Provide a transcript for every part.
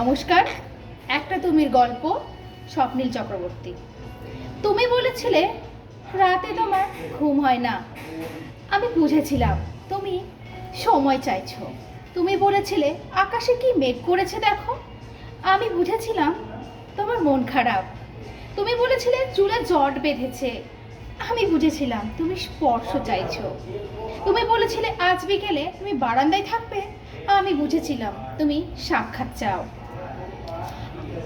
নমস্কার, একটা তুমির গল্প, স্বপ্নীল চক্রবর্তী। তুমি বলেছিলে, রাতে তোমার ঘুম হয় না। আমি বুঝেছিলাম, তুমি সময় চাইছো। তুমি বলেছিলে, আকাশে কি মেঘ করেছে দেখো। আমি বুঝেছিলাম, তোমার মন খারাপ। তুমি বলেছিলে, চুলে জট বেঁধেছে। আমি বুঝেছিলাম, তুমি স্পর্শ চাইছো। তুমি বলেছিলে, আজ বিকেলে তুমি বারান্দায় থাকবে। আমি বুঝেছিলাম, তুমি সাক্ষাৎ চাও।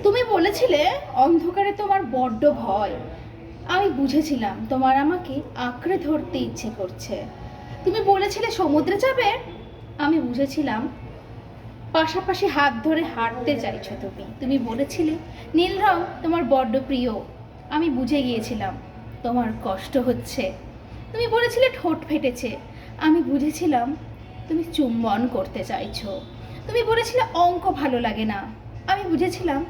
তুমি বলেছিলে অন্ধকারে তোমার বড্ড ভয়। আমি বুঝেছিলাম তোমার আমাকে আঁকড়ে ধরতে ইচ্ছে করছে। তুমি বলেছিলে সমুদ্রে যাবে। আমি বুঝেছিলাম। পাশাপাশি হাত ধরে হাঁটতে চাইছো তুমি। তুমি বলেছিলে, নীল রং তোমার বড্ড প্রিয়। আমি বুঝে গিয়েছিলাম তোমার কষ্ট হচ্ছে। তুমি বলেছিলে ঠোঁট ফেটেছে। আমি বুঝেছিলাম তুমি চুম্বন করতে চাইছো। তুমি বলেছিলে অঙ্ক ভালো লাগে না। আমি বুঝেছিলাম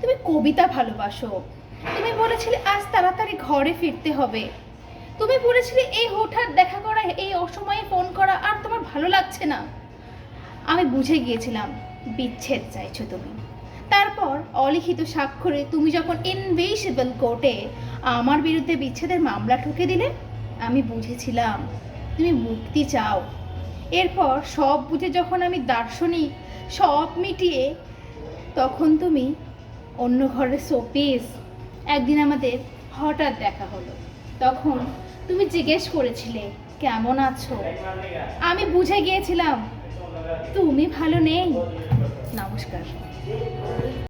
তুমি কবিতা ভালোবাসো। তুমি বলেছিলে আজ তাড়াতাড়ি ঘরে ফিরতে হবে। তুমি বলেছিলে এই হঠাৎ দেখা করা এই অসময়ে ফোন করা আর তোমার ভালো লাগছে না। আমি বুঝে গিয়েছিলাম, বিচ্ছেদ চাইছো তুমি। তারপর অলিখিত স্বাক্ষরে তুমি যখন ইনভেসিবল কোর্টে আমার বিরুদ্ধে বিচ্ছেদের মামলা ঠুকে দিলে, আমি বুঝেছিলাম, তুমি মুক্তি চাও। এরপর সব বুঝে যখন আমি দার্শনিক, সব মিটিয়ে তখন তুমি অন্য ঘরের শোপিস একদিন আমাদের হঠাৎ দেখা হলো। তখন তুমি জিজ্ঞেস করেছিলে, কেমন আছো? আমি বুঝে গিয়েছিলাম, তুমি ভালো নেই। নমস্কার।